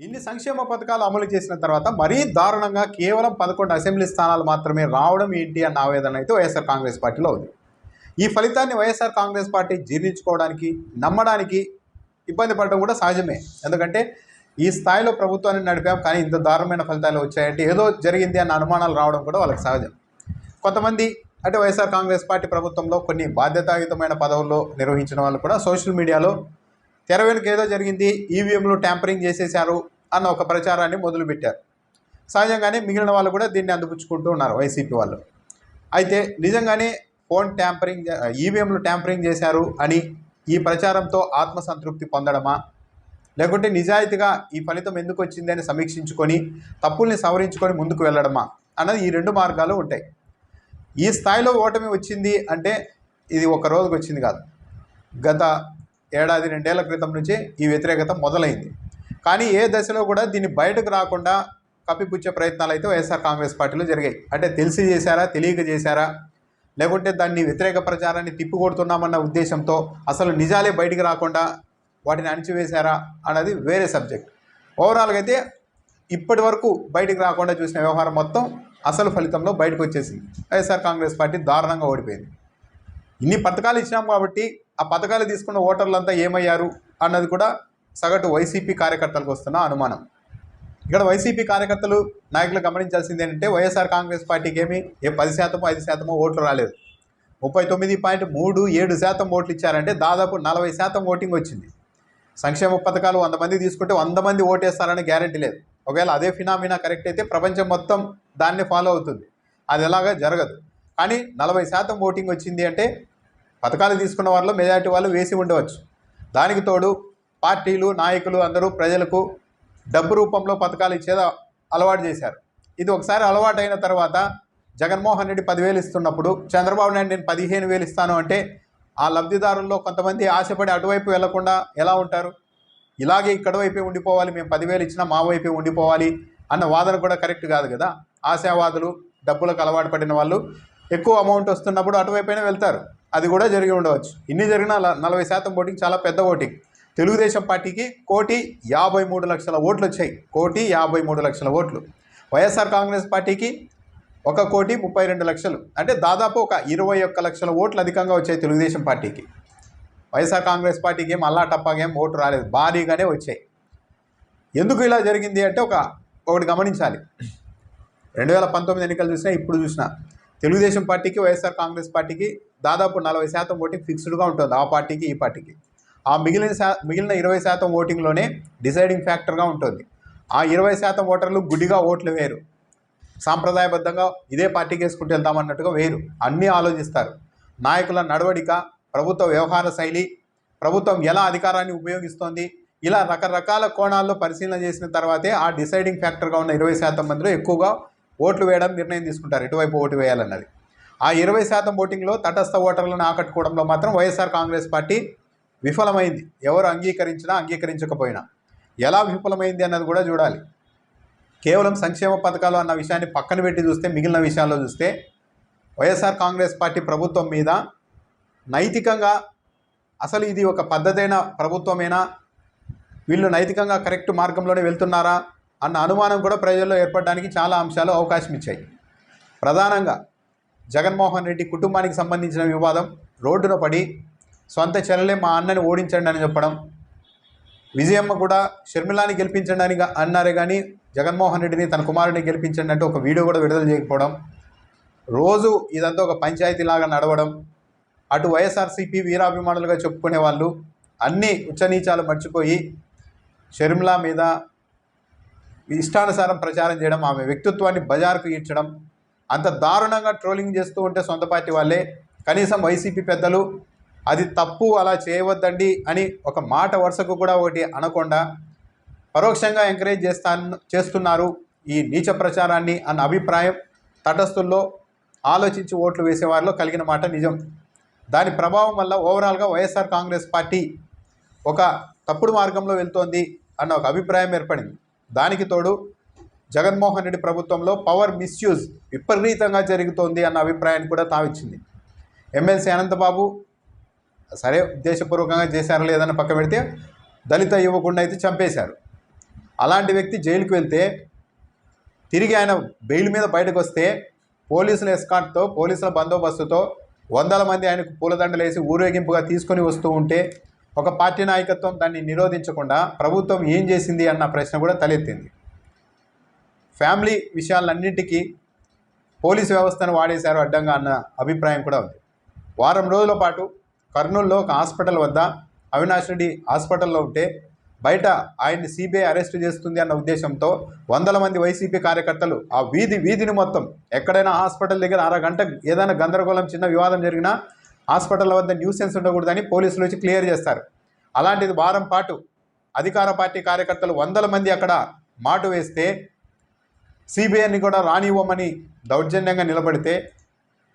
ఇన్ని సంక్షేమ పథకాలు అమలు చేసిన తర్వాత మరీ దారుణంగా కేవలం పదకొండు అసెంబ్లీ స్థానాలు మాత్రమే రావడం ఏంటి అన్న ఆవేదన అయితే వైఎస్ఆర్ కాంగ్రెస్ పార్టీలో ఉంది. ఈ ఫలితాన్ని వైఎస్ఆర్ కాంగ్రెస్ పార్టీ జీర్ణించుకోవడానికి నమ్మడానికి ఇబ్బంది పడడం కూడా సహజమే. ఎందుకంటే ఈ స్థాయిలో ప్రభుత్వాన్ని నడిపాం కానీ ఇంత దారుణమైన ఫలితాలు వచ్చాయంటే ఏదో జరిగింది అన్న అనుమానాలు రావడం కూడా వాళ్ళకి సహజం. కొంతమంది అంటే వైఎస్ఆర్ కాంగ్రెస్ పార్టీ ప్రభుత్వంలో కొన్ని బాధ్యతాయుతమైన పదవుల్లో నిర్వహించిన వాళ్ళు కూడా సోషల్ మీడియాలో తెర వెనుక ఏదో జరిగింది ఈవీఎంలు ట్యాంపరింగ్ చేసేశారు అన్న ఒక ప్రచారాన్ని మొదలుపెట్టారు. సహజంగానే మిగిలిన వాళ్ళు కూడా దీన్ని అందిపుచ్చుకుంటూ ఉన్నారు వైసీపీ వాళ్ళు. అయితే నిజంగానే ఫోన్ ట్యాంపరింగ్ ఈవీఎంలు ట్యాంపరింగ్ చేశారు అని ఈ ప్రచారంతో ఆత్మసంతృప్తి పొందడమా? లేకుంటే నిజాయితీగా ఈ ఫలితం ఎందుకు వచ్చింది అని సమీక్షించుకొని తప్పుల్ని సవరించుకొని ముందుకు వెళ్ళడమా? అన్నది ఈ రెండు మార్గాలు ఉంటాయి. ఈ స్థాయిలో ఓటమి వచ్చింది అంటే ఇది ఒక రోజుకి వచ్చింది కాదు. గత ఏడాది రెండేళ్ళ క్రితం నుంచే ఈ వ్యతిరేకత మొదలైంది. కానీ ఏ దశలో కూడా దీన్ని బయటకు రాకుండా కప్పిపుచ్చే ప్రయత్నాలు అయితే వైఎస్ఆర్ కాంగ్రెస్ పార్టీలో జరిగాయి. అంటే తెలిసి చేశారా తెలియక చేశారా? లేకుంటే దాన్ని వ్యతిరేక ప్రచారాన్ని తిప్పికొడుతున్నామన్న ఉద్దేశంతో అసలు నిజాలే బయటికి రాకుండా వాటిని అణిచివేశారా అన్నది వేరే సబ్జెక్ట్. ఓవరాల్గా అయితే ఇప్పటి వరకు బయటికి రాకుండా చూసిన వ్యవహారం మొత్తం అసలు ఫలితంలో బయటకు వచ్చేసింది. వైఎస్ఆర్ కాంగ్రెస్ పార్టీ దారుణంగా ఓడిపోయింది. ఇన్ని పథకాలు ఇచ్చినాం కాబట్టి ఆ పథకాలు తీసుకున్న ఓటర్లంతా ఏమయ్యారు అన్నది కూడా సగటు వైసీపీ కార్యకర్తలకు వస్తున్న అనుమానం. ఇక్కడ వైసీపీ కార్యకర్తలు నాయకులు గమనించాల్సింది ఏంటంటే వైఎస్ఆర్ కాంగ్రెస్ పార్టీకి ఏమి ఏ పది శాతమో ఐదు శాతమో ఓట్లు రాలేదు. ముప్పై తొమ్మిది పాయింట్ మూడు ఏడు శాతం ఓట్లు ఇచ్చారంటే దాదాపు నలభై శాతం ఓటింగ్ వచ్చింది. సంక్షేమ పథకాలు వంద మంది తీసుకుంటే వంద మంది ఓటేస్తారని గ్యారంటీ లేదు. ఒకవేళ అదే ఫినామినా కరెక్ట్ అయితే ప్రపంచం మొత్తం దాన్ని ఫాలో అవుతుంది. అది ఎలాగా జరగదు. కానీ నలభై శాతం ఓటింగ్ వచ్చింది అంటే పథకాలు తీసుకున్న వారిలో మెజారిటీ వాళ్ళు వేసి ఉండవచ్చు. దానికి తోడు పార్టీలు నాయకులు అందరూ ప్రజలకు డబ్బు రూపంలో పథకాలు ఇచ్చేది అలవాటు చేశారు. ఇది ఒకసారి అలవాటు అయిన తర్వాత జగన్మోహన్ రెడ్డి పదివేలు ఇస్తున్నప్పుడు చంద్రబాబు నాయుడు నేను పదిహేను వేలు ఇస్తాను అంటే ఆ లబ్ధిదారుల్లో కొంతమంది ఆశపడి అటువైపు వెళ్ళకుండా ఎలా ఉంటారు? ఇలాగే ఇక్కడ వైపే ఉండిపోవాలి మేము పదివేలు ఇచ్చినా మా వైపే ఉండిపోవాలి అన్న వాదన కూడా కరెక్ట్ కాదు కదా? ఆశావాదులు డబ్బులకు అలవాటు పడిన వాళ్ళు ఎక్కువ అమౌంట్ వస్తున్నప్పుడు అటువైపైనా వెళ్తారు. అది కూడా జరిగి ఉండవచ్చు. ఇన్ని జరిగిన నలభై శాతం ఓటింగ్ చాలా పెద్ద ఓటింగ్. తెలుగుదేశం పార్టీకి కోటి యాభై మూడు లక్షల ఓట్లు వచ్చాయి. కోటి యాభై మూడు లక్షల ఓట్లు. వైఎస్ఆర్ కాంగ్రెస్ పార్టీకి ఒక కోటి ముప్పై రెండు లక్షలు. అంటే దాదాపు ఒక ఇరవై ఒక్క లక్షల ఓట్లు అధికంగా వచ్చాయి తెలుగుదేశం పార్టీకి. వైఎస్ఆర్ కాంగ్రెస్ పార్టీకి ఏం అల్లా టప్పాగేం ఓటు రాలేదు. భారీగానే వచ్చాయి. ఎందుకు ఇలా జరిగింది అంటే ఒక ఒకటి గమనించాలి. రెండు వేల పంతొమ్మిది ఎన్నికలు చూసినా ఇప్పుడు చూసినా తెలుగుదేశం పార్టీకి వైఎస్ఆర్ కాంగ్రెస్ పార్టీకి దాదాపు నలభై శాతం ఓటింగ్ ఫిక్స్డ్గా ఉంటుంది ఆ పార్టీకి ఈ పార్టీకి. ఆ మిగిలిన శా మిగిలిన ఇరవై శాతం ఓటింగ్లోనే డిసైడింగ్ ఫ్యాక్టర్గా ఉంటుంది. ఆ ఇరవై శాతం ఓటర్లు గుడిగా ఓట్లు వేరు సాంప్రదాయబద్ధంగా ఇదే పార్టీకి వేసుకుంటూ వెళ్తామన్నట్టుగా వేరు అన్నీ ఆలోచిస్తారు. నాయకుల నడవడిక ప్రభుత్వ వ్యవహార శైలి ప్రభుత్వం ఎలా అధికారాన్ని ఉపయోగిస్తోంది ఇలా రకరకాల కోణాల్లో పరిశీలన చేసిన తర్వాతే ఆ డిసైడింగ్ ఫ్యాక్టర్గా ఉన్న ఇరవై శాతం మందిలో ఎక్కువగా ఓట్లు వేయడం నిర్ణయం తీసుకుంటారు. ఎటువైపు ఓటు వేయాలన్నది. ఆ ఇరవై శాతం ఓటింగ్లో తటస్థ ఓటర్లను ఆకట్టుకోవడంలో మాత్రం వైఎస్ఆర్ కాంగ్రెస్ పార్టీ విఫలమైంది. ఎవరు అంగీకరించినా అంగీకరించకపోయినా. ఎలా విఫలమైంది అన్నది కూడా చూడాలి. కేవలం సంక్షేమ పథకాలు అన్న విషయాన్ని పక్కన పెట్టి చూస్తే మిగిలిన విషయాల్లో చూస్తే వైఎస్ఆర్ కాంగ్రెస్ పార్టీ ప్రభుత్వం మీద నైతికంగా అసలు ఇది ఒక పద్ధతైన ప్రభుత్వమేనా? వీళ్ళు నైతికంగా కరెక్ట్ మార్గంలోనే వెళ్తున్నారా? అన్న అనుమానం కూడా ప్రజల్లో ఏర్పడడానికి చాలా అంశాలు అవకాశం ఇచ్చాయి. ప్రధానంగా జగన్మోహన్ రెడ్డి కుటుంబానికి సంబంధించిన వివాదం రోడ్డున పడి సొంత చెల్లెలే మా అన్నని ఓడించండి అని చెప్పడం విజయమ్మ కూడా షర్మిలాని గెలిపించండి అని అన్నారే కానీ జగన్మోహన్ రెడ్డిని తన కుమారుడిని గెలిపించండి అంటే ఒక వీడియో కూడా విడుదల చేయకపోవడం రోజు ఇదంతా ఒక పంచాయతీలాగా నడవడం అటు వైఎస్ఆర్సీపీ వీరాభిమానులుగా చెప్పుకునే వాళ్ళు అన్ని ఉచ్చనీచాలు మర్చిపోయి షర్మిల మీద ఇష్టానుసారం ప్రచారం చేయడం ఆమె వ్యక్తిత్వాన్ని బజార్కు ఈడ్చడం అంత దారుణంగా ట్రోలింగ్ చేస్తూ ఉంటే సొంత పార్టీ వాళ్ళే. కనీసం వైసీపీ పెద్దలు అది తప్పు అలా చేయవద్దండి అని ఒక మాట వరుసకు కూడా ఒకటి అనకుండా పరోక్షంగా ఎంకరేజ్ చేస్తాను చేస్తున్నారు ఈ నీచ ప్రచారాన్ని అన్న అభిప్రాయం తటస్థుల్లో ఆలోచించి ఓట్లు వేసేవారిలో కలిగిన మాట నిజం. దాని ప్రభావం వల్ల ఓవరాల్గా వైఎస్ఆర్ కాంగ్రెస్ పార్టీ ఒక తప్పుడు మార్గంలో వెళ్తోంది అన్న ఒక అభిప్రాయం ఏర్పడింది. దానికి తోడు జగన్మోహన్ రెడ్డి ప్రభుత్వంలో పవర్ మిస్యూజ్ విపరీతంగా జరుగుతోంది అన్న అభిప్రాయాన్ని కూడా తావిచ్చింది. ఎమ్మెల్సీ అనంతబాబు సరే ఉద్దేశపూర్వకంగా చేశారో లేదని పక్క పెడితే దళిత యువకుండా అయితే చంపేశారు. అలాంటి వ్యక్తి జైలుకి వెళ్తే తిరిగి ఆయన బెయిల్ మీద బయటకు వస్తే పోలీసుల ఎస్కాట్తో పోలీసుల బందోబస్తుతో వందల మంది ఆయనకు పూలదండలు వేసి ఊరేగింపుగా తీసుకొని వస్తూ ఉంటే ఒక పార్టీ నాయకత్వం దాన్ని నిరోధించకుండా ప్రభుత్వం ఏం చేసింది అన్న ప్రశ్న కూడా తలెత్తింది. ఫ్యామిలీ విషయాలన్నింటికీ పోలీసు వ్యవస్థను వాడేశారు అడ్డంగా అన్న అభిప్రాయం కూడా ఉంది. వారం రోజుల పాటు కర్నూలులో ఒక హాస్పిటల్ వద్ద అవినాష్ రెడ్డి హాస్పిటల్లో ఉంటే బయట ఆయన్ని సిబిఐ అరెస్ట్ చేస్తుంది అన్న ఉద్దేశంతో వందల మంది వైసీపీ కార్యకర్తలు ఆ వీధి వీధిని మొత్తం ఎక్కడైనా హాస్పిటల్ దగ్గర అరగంట ఏదైనా గందరగోళం చిన్న వివాదం జరిగినా హాస్పిటల్ వద్ద న్యూసెన్స్ ఉండకూడదని పోలీసులు వచ్చి క్లియర్ చేస్తారు. అలాంటిది వారం పాటు అధికార పార్టీ కార్యకర్తలు వందల మంది అక్కడ మాటు వేస్తే సిబిఐని కూడా రానివ్వమని దౌర్జన్యంగా నిలబడితే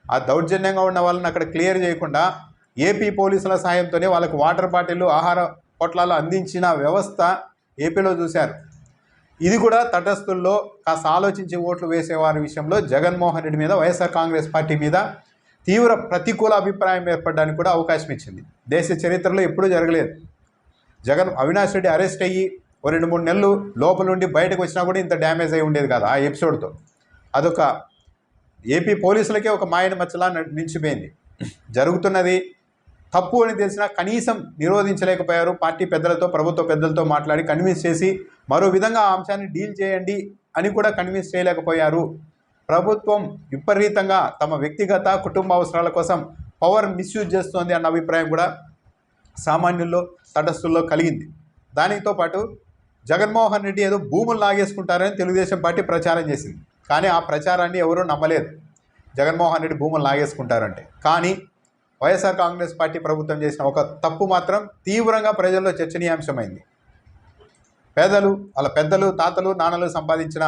ఆ దౌర్జన్యంగా ఉన్న వాళ్ళని అక్కడ క్లియర్ చేయకుండా ఏపీ పోలీసుల సాయంతోనే వాళ్ళకు వాటర్ బాటిళ్ళు ఆహార పొట్లాలు అందించిన వ్యవస్థ ఏపీలో చూశారు. ఇది కూడా తటస్థుల్లో కాస్త ఆలోచించి ఓట్లు వేసేవారి విషయంలో జగన్మోహన్ రెడ్డి మీద వైఎస్ఆర్ కాంగ్రెస్ పార్టీ మీద తీవ్ర ప్రతికూల అభిప్రాయం ఏర్పడడానికి కూడా అవకాశం ఇచ్చింది. దేశ చరిత్రలో ఎప్పుడూ జరగలేదు. జగన్ అవినాష్ రెడ్డి అరెస్ట్ అయ్యి ఓ రెండు మూడు నెలలు లోపల నుండి బయటకు వచ్చినా కూడా ఇంత డ్యామేజ్ అయి ఉండేది కాదు ఆ ఎపిసోడ్తో అదొక ఏపీ పోలీసులకే ఒక మాయన మచ్చలా నిలిచిపోయింది. జరుగుతున్నది తప్పు అని తెలిసినా కనీసం నిరోధించలేకపోయారు. పార్టీ పెద్దలతో ప్రభుత్వ పెద్దలతో మాట్లాడి కన్విన్స్ చేసి మరో విధంగా ఆ అంశాన్ని డీల్ చేయండి అని కూడా కన్విన్స్ చేయలేకపోయారు. ప్రభుత్వం విపరీతంగా తమ వ్యక్తిగత కుటుంబ అవసరాల కోసం పవర్ మిస్యూజ్ చేస్తోంది అన్న అభిప్రాయం కూడా సామాన్యుల్లో తటస్థుల్లో కలిగింది. దానితో పాటు జగన్మోహన్ రెడ్డి ఏదో భూములు లాగేసుకుంటారని తెలుగుదేశం పార్టీ ప్రచారం చేసింది. కానీ ఆ ప్రచారాన్ని ఎవరూ నమ్మలేదు. జగన్మోహన్ రెడ్డి భూములు లాగేసుకుంటారంటే. కానీ వైఎస్ఆర్ కాంగ్రెస్ పార్టీ ప్రభుత్వం చేసిన ఒక తప్పు మాత్రం తీవ్రంగా ప్రజల్లో చర్చనీయాంశమైంది. పేదలు వాళ్ళ పెద్దలు తాతలు నాన్నలు సంపాదించిన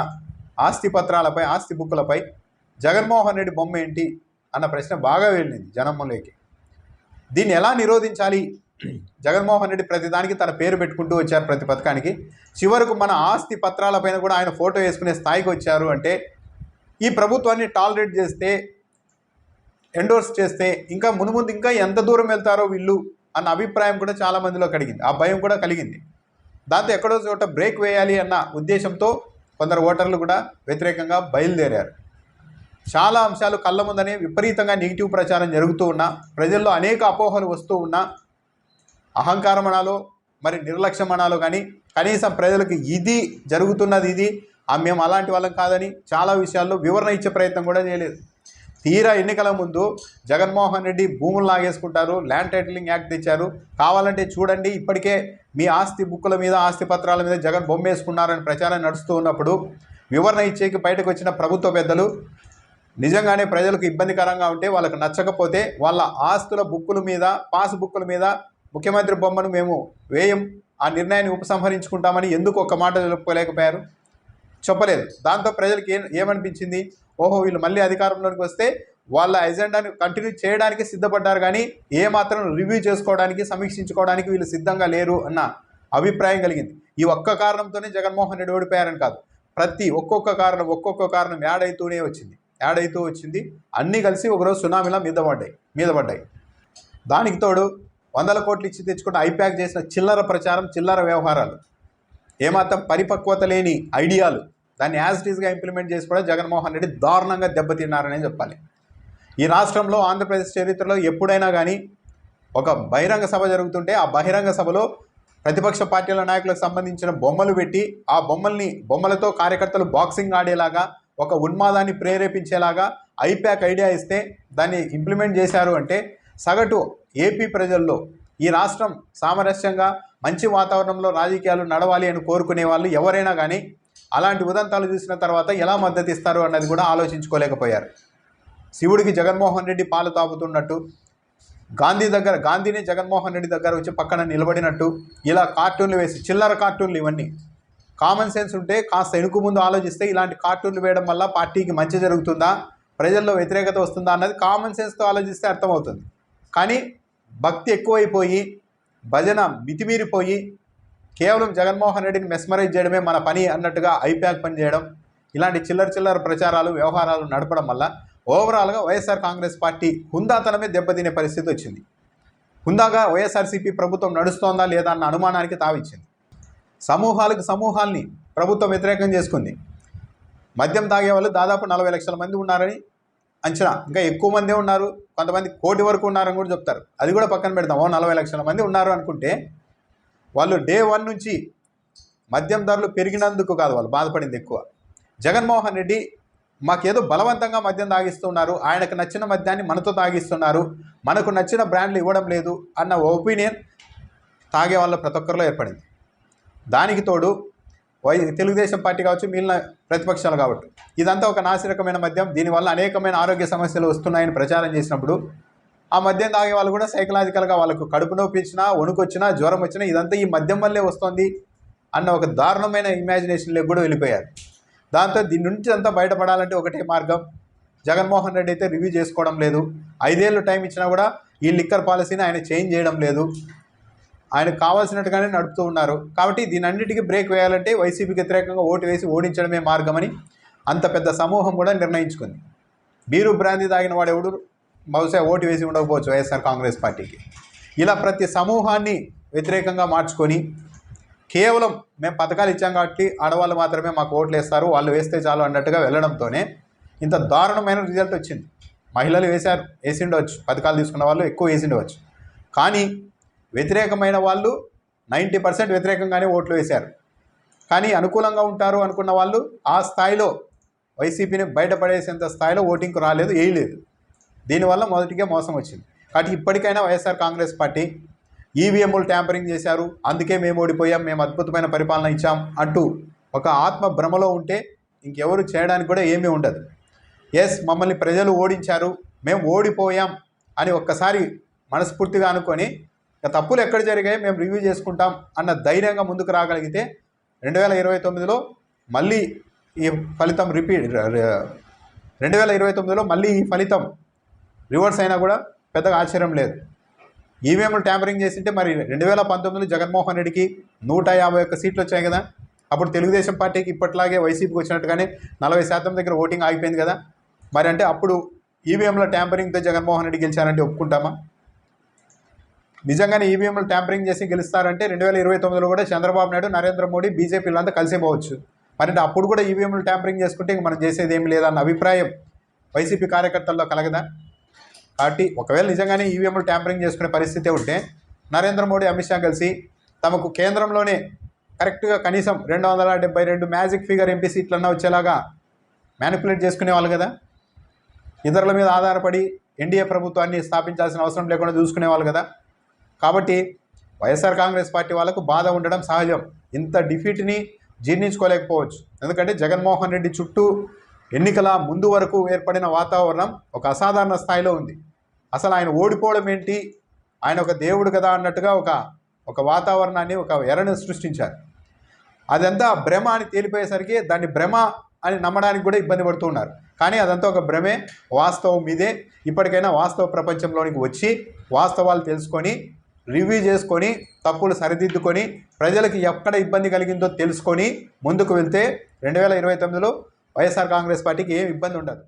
ఆస్తి పత్రాలపై ఆస్తి బుక్కులపై జగన్మోహన్ రెడ్డి బొమ్మ ఏంటి అన్న ప్రశ్న బాగా వెళ్ళింది జనంలోకి. దీన్ని ఎలా నిరోధించాలి? జగన్మోహన్ రెడ్డి ప్రతిదానికి తన పేరు పెట్టుకుంటూ వచ్చారు ప్రతి పథకానికి. చివరకు మన ఆస్తి పత్రాలపైన కూడా ఆయన ఫోటో వేసుకునే స్థాయికి వచ్చారు అంటే ఈ ప్రభుత్వాన్ని టాలరేట్ చేస్తే ఎండోర్స్ చేస్తే ఇంకా మునుముందు ఇంకా ఎంత దూరం వెళ్తారో వీళ్ళు అన్న అభిప్రాయం కూడా చాలా మందిలో కలిగింది ఆ భయం కూడా కలిగింది. దాంతో ఎక్కడో చోట బ్రేక్ వేయాలి అన్న ఉద్దేశంతో కొందరు ఓటర్లు కూడా వ్యతిరేకంగా బయలుదేరారు. చాలా అంశాలు కళ్ళ ముందనే విపరీతంగా నెగిటివ్ ప్రచారం జరుగుతూ ఉన్నా ప్రజల్లో అనేక అపోహలు వస్తూ ఉన్నా అహంకారం అనాలో మరి నిర్లక్ష్యం అనాలో కానీ కనీసం ప్రజలకు ఇది జరుగుతున్నది ఇది ఆ మేము అలాంటి వాళ్ళం కాదని చాలా విషయాల్లో వివరణ ఇచ్చే ప్రయత్నం కూడా చేయలేదు. తీరా ఎన్నికల ముందు జగన్మోహన్ రెడ్డి భూములు లాగేసుకుంటారు ల్యాండ్ టైటిలింగ్ యాక్ట్ తెచ్చారు. కావాలంటే చూడండి ఇప్పటికే మీ ఆస్తి బుక్కుల మీద ఆస్తి పత్రాల మీద జగన్ బొమ్మేసుకున్నారని ప్రచారం నడుస్తూ ఉన్నప్పుడు వివరణ ఇచ్చేకి బయటకు వచ్చిన ప్రభుత్వ పెద్దలు నిజంగానే ప్రజలకు ఇబ్బందికరంగా ఉంటే వాళ్ళకు నచ్చకపోతే వాళ్ళ ఆస్తుల బుక్కుల మీద పాస్ బుక్కుల మీద ముఖ్యమంత్రి బొమ్మను మేము వేయం ఆ నిర్ణయాన్ని ఉపసంహరించుకుంటామని ఎందుకు ఒక్క మాట తెలుపుకోలేకపోయారు? చెప్పలేదు. దాంతో ప్రజలకు ఏం ఏమనిపించింది? ఓహో వీళ్ళు మళ్ళీ అధికారంలోకి వస్తే వాళ్ళ ఎజెండాను కంటిన్యూ చేయడానికి సిద్ధపడ్డారు కానీ ఏ మాత్రం రివ్యూ చేసుకోవడానికి సమీక్షించుకోవడానికి వీళ్ళు సిద్ధంగా లేరు అన్న అభిప్రాయం కలిగింది. ఈ ఒక్క కారణంతోనే జగన్మోహన్ రెడ్డి ఓడిపోయారని కాదు. ప్రతి ఒక్కొక్క కారణం ఒక్కొక్క కారణం యాడ్ అవుతూనే వచ్చింది. యాడ్ అవుతూ వచ్చింది. అన్నీ కలిసి ఒకరోజు సునామీలా మీద పడ్డాయి మీద పడ్డాయి. దానికి తోడు వందల కోట్లు ఇచ్చి తెచ్చుకుంటే ఐప్యాక్ చేసిన చిల్లర ప్రచారం చిల్లర వ్యవహారాలు. ఏమాత్రం పరిపక్వత లేని ఐడియాలు దాన్ని యాజ్ ఇట్ ఇంప్లిమెంట్ చేసి కూడా జగన్మోహన్ రెడ్డి దారుణంగా దెబ్బతిన్నారనే చెప్పాలి. ఈ రాష్ట్రంలో ఆంధ్రప్రదేశ్ చరిత్రలో ఎప్పుడైనా కానీ ఒక బహిరంగ సభ జరుగుతుంటే ఆ బహిరంగ సభలో ప్రతిపక్ష పార్టీల నాయకులకు సంబంధించిన బొమ్మలు పెట్టి ఆ బొమ్మల్ని బొమ్మలతో కార్యకర్తలు బాక్సింగ్ ఆడేలాగా ఒక ఉన్మాదాన్ని ప్రేరేపించేలాగా ఐప్యాక్ ఐడియా ఇస్తే దాన్ని ఇంప్లిమెంట్ చేశారు అంటే సగటు ఏపీ ప్రజల్లో ఈ రాష్ట్రం సామరస్యంగా మంచి వాతావరణంలో రాజకీయాలు నడవాలి అని కోరుకునే వాళ్ళు ఎవరైనా కానీ అలాంటి ఉదంతాలు చూసిన తర్వాత ఎలా మద్దతు ఇస్తారు అన్నది కూడా ఆలోచించుకోలేకపోయారు. శివుడికి జగన్మోహన్ రెడ్డి పాలు తాగుతున్నట్టు గాంధీ దగ్గర గాంధీని జగన్మోహన్ రెడ్డి దగ్గర వచ్చి పక్కన నిలబడినట్టు ఇలా కార్టూన్లు వేసి చిల్లర కార్టూన్లు ఇవన్నీ. కామన్ సెన్స్ ఉంటే కాస్త ఎనుకు ముందు ఆలోచిస్తే ఇలాంటి కార్టూన్లు వేయడం వల్ల పార్టీకి మంచి జరుగుతుందా ప్రజల్లో వ్యతిరేకత వస్తుందా అన్నది కామన్ సెన్స్తో ఆలోచిస్తే అర్థమవుతుంది. కానీ భక్తి ఎక్కువైపోయి భజన మితిమీరిపోయి కేవలం జగన్మోహన్ రెడ్డిని మెస్మరైజ్ చేయడమే మన పని అన్నట్టుగా ఐప్యాక్ పని చేయడం ఇలాంటి చిల్లర చిల్లర ప్రచారాలు వ్యవహారాలు నడపడం వల్ల ఓవరాల్గా వైఎస్ఆర్ కాంగ్రెస్ పార్టీ హుందాతనమే దెబ్బతినే పరిస్థితి వచ్చింది. హుందాగా వైఎస్ఆర్సీపీ ప్రభుత్వం నడుస్తోందా లేదా అన్న అనుమానానికి తావిచ్చింది. సమూహాలకు సమూహాల్ని ప్రభుత్వం వ్యతిరేకం చేసుకుంది. మద్యం తాగే వాళ్ళు దాదాపు నలభై లక్షల మంది ఉన్నారని అంచనా. ఇంకా ఎక్కువ మందే ఉన్నారు. కొంతమంది కోటి వరకు ఉన్నారని కూడా చెప్తారు. అది కూడా పక్కన పెడతాం ఓ నలభై లక్షల మంది ఉన్నారు అనుకుంటే వాళ్ళు డే వన్ నుంచి మద్యం ధరలు పెరిగినందుకు కాదు వాళ్ళు బాధపడింది ఎక్కువ. జగన్మోహన్ రెడ్డి మాకేదో బలవంతంగా మద్యం తాగిస్తున్నారు ఆయనకు నచ్చిన మద్యాన్ని మనతో తాగిస్తున్నారు మనకు నచ్చిన బ్రాండ్లు ఇవ్వడం లేదు అన్న ఒపీనియన్ తాగే వాళ్ళ ప్రతి ఒక్కరిలో ఏర్పడింది. దానికి తోడు వై తెలుగుదేశం పార్టీ కావచ్చు మిగిలిన ప్రతిపక్షాలు కాబట్టి. ఇదంతా ఒక నాసిరకమైన మద్యం దీనివల్ల అనేకమైన ఆరోగ్య సమస్యలు వస్తున్నాయని ప్రచారం చేసినప్పుడు ఆ మద్యం తాగే వాళ్ళు కూడా సైకలాజికల్గా వాళ్ళకు కడుపు నొప్పి ఇచ్చినా వణుకు వచ్చినా జ్వరం వచ్చినా ఇదంతా ఈ మద్యం వల్లే వస్తుంది అన్న ఒక దారుణమైన ఇమాజినేషన్లోకి కూడా వెళ్ళిపోయారు. దాంతో దీని నుంచి అంతా బయటపడాలంటే ఒకటే మార్గం. జగన్మోహన్ రెడ్డి అయితే రివ్యూ చేసుకోవడం లేదు. ఐదేళ్ళు టైం ఇచ్చినా కూడా ఈ లిక్కర్ పాలసీని ఆయన చేంజ్ చేయడం లేదు. ఆయనకు కావాల్సినట్టుగానే నడుపుతూ ఉన్నారు. కాబట్టి దీని అన్నిటికీ బ్రేక్ వేయాలంటే వైసీపీకి వ్యతిరేకంగా ఓటు వేసి ఓడించడమే మార్గమని అంత పెద్ద సమూహం కూడా నిర్ణయించుకుంది. బీరు బ్రాంతి తాగిన వాడు ఎవడు? బహుశా ఓటు వేసి ఉండకపోవచ్చు వైఎస్ఆర్ కాంగ్రెస్ పార్టీకి. ఇలా ప్రతి సమూహాన్ని వ్యతిరేకంగా మార్చుకొని కేవలం మేము పథకాలు ఇచ్చాం కాబట్టి ఆడవాళ్ళు మాత్రమే మాకు ఓట్లు వేస్తారు వాళ్ళు వేస్తే చాలు అన్నట్టుగా వెళ్ళడంతోనే ఇంత దారుణమైన రిజల్ట్ వచ్చింది. మహిళలు వేశారు వేసిండవచ్చు పథకాలు తీసుకున్న వాళ్ళు ఎక్కువ వేసిండవచ్చు కానీ వ్యతిరేకమైన వాళ్ళు నైంటీ పర్సెంట్ వ్యతిరేకంగానే ఓట్లు వేశారు. కానీ అనుకూలంగా ఉంటారు అనుకున్న వాళ్ళు ఆ స్థాయిలో వైసీపీని బయటపడేసేంత స్థాయిలో ఓటింగ్కు రాలేదు వేయలేదు. దీనివల్ల మొదటిగా మోసం వచ్చింది. కాబట్టి ఇప్పటికైనా వైఎస్ఆర్ కాంగ్రెస్ పార్టీ ఈవీఎంలు ట్యాంపరింగ్ చేశారు. అందుకే మేము ఓడిపోయాం మేము అద్భుతమైన పరిపాలన ఇచ్చాం అంటూ ఒక ఆత్మ భ్రమలో ఉంటే ఇంకెవరు చేయడానికి కూడా ఏమీ ఉండదు. ఎస్ మమ్మల్ని ప్రజలు ఓడించారు మేము ఓడిపోయాం అని ఒక్కసారి మనస్ఫూర్తిగా అనుకొని ఇక తప్పులు ఎక్కడ జరిగాయి మేము రివ్యూ చేసుకుంటాం అన్న ధైర్యంగా ముందుకు రాగలిగితే రెండు వేల ఇరవై తొమ్మిదిలో మళ్ళీ ఈ ఫలితం రిపీట్ రెండు వేల ఇరవై తొమ్మిదిలో మళ్ళీ ఈ ఫలితం రివర్స్ అయినా కూడా పెద్దగా ఆశ్చర్యం లేదు. ఈవీఎంలు ట్యాంపరింగ్ చేసింటే మరి రెండు వేల పంతొమ్మిదిలో జగన్మోహన్ రెడ్డికి నూట యాభై ఒక్క సీట్లు వచ్చాయి కదా. అప్పుడు తెలుగుదేశం పార్టీకి ఇప్పట్లాగే వైసీపీకి వచ్చినట్టుగానే నలభై శాతం దగ్గర ఓటింగ్ ఆగిపోయింది కదా. మరి అంటే అప్పుడు ఈవీఎంల ట్యాంపరింగ్తో జగన్మోహన్ రెడ్డి గెలిచారంటే ఒప్పుకుంటామా? నిజంగానే ఈవీఎంలు ట్యాంపరింగ్ చేసి గెలుస్తారంటే రెండు వేల ఇరవై తొమ్మిదిలో కూడా చంద్రబాబు నాయుడు నరేంద్ర మోడీ బీజేపీలు అంతా కలిసి పోవచ్చు. మరి అంటే అప్పుడు కూడా ఈవీఎంలు ట్యాంపరింగ్ చేసుకుంటే ఇంక మనం చేసేది ఏమి లేదన్న అభిప్రాయం వైసీపీ కార్యకర్తల్లో కలగదా? కాబట్టి ఒకవేళ నిజంగానే ఈవీఎంలు ట్యాంపరింగ్ చేసుకునే పరిస్థితి ఉంటే నరేంద్ర మోడీ అమిత్ షా కలిసి తమకు కేంద్రంలోనే కరెక్ట్గా కనీసం రెండు వందల డెబ్బై రెండు మ్యాజిక్ ఫిగర్ ఎంపీ సీట్లన్నా వచ్చేలాగా మ్యానిపులేట్ చేసుకునేవాళ్ళు కదా? ఇతరుల మీద ఆధారపడి ఎన్డీఏ ప్రభుత్వాన్ని స్థాపించాల్సిన అవసరం లేకుండా చూసుకునేవాళ్ళు కదా? కాబట్టి వైఎస్ఆర్ కాంగ్రెస్ పార్టీ వాళ్ళకు బాధ ఉండడం సహజం. ఇంత డిఫీట్ని జీర్ణించుకోలేకపోవచ్చు. ఎందుకంటే జగన్మోహన్ రెడ్డి చుట్టూ ఎన్నికల ముందు వరకు ఏర్పడిన వాతావరణం ఒక అసాధారణ స్థాయిలో ఉంది. అసలు ఆయన ఓడిపోవడం ఏంటి? ఆయన ఒక దేవుడు కదా అన్నట్టుగా ఒక ఒక వాతావరణాన్ని ఒక ఎరను సృష్టించారు. అదంతా భ్రమ అని తేలిపోయేసరికి దాన్ని భ్రమ అని నమ్మడానికి కూడా ఇబ్బంది పడుతున్నారు కానీ అదంతా ఒక భ్రమే వాస్తవం ఇదే. ఇప్పటికైనా వాస్తవ ప్రపంచంలోనికి వచ్చి వాస్తవాలు తెలుసుకొని రివ్యూ చేసుకొని తప్పులు సరిదిద్దుకొని ప్రజలకు ఎక్కడ ఇబ్బంది కలిగిందో తెలుసుకొని ముందుకు వెళ్తే రెండు వేల ఇరవై తొమ్మిదిలో వైఎస్ఆర్ కాంగ్రెస్ పార్టీకి ఏం ఇబ్బంది ఉండదు.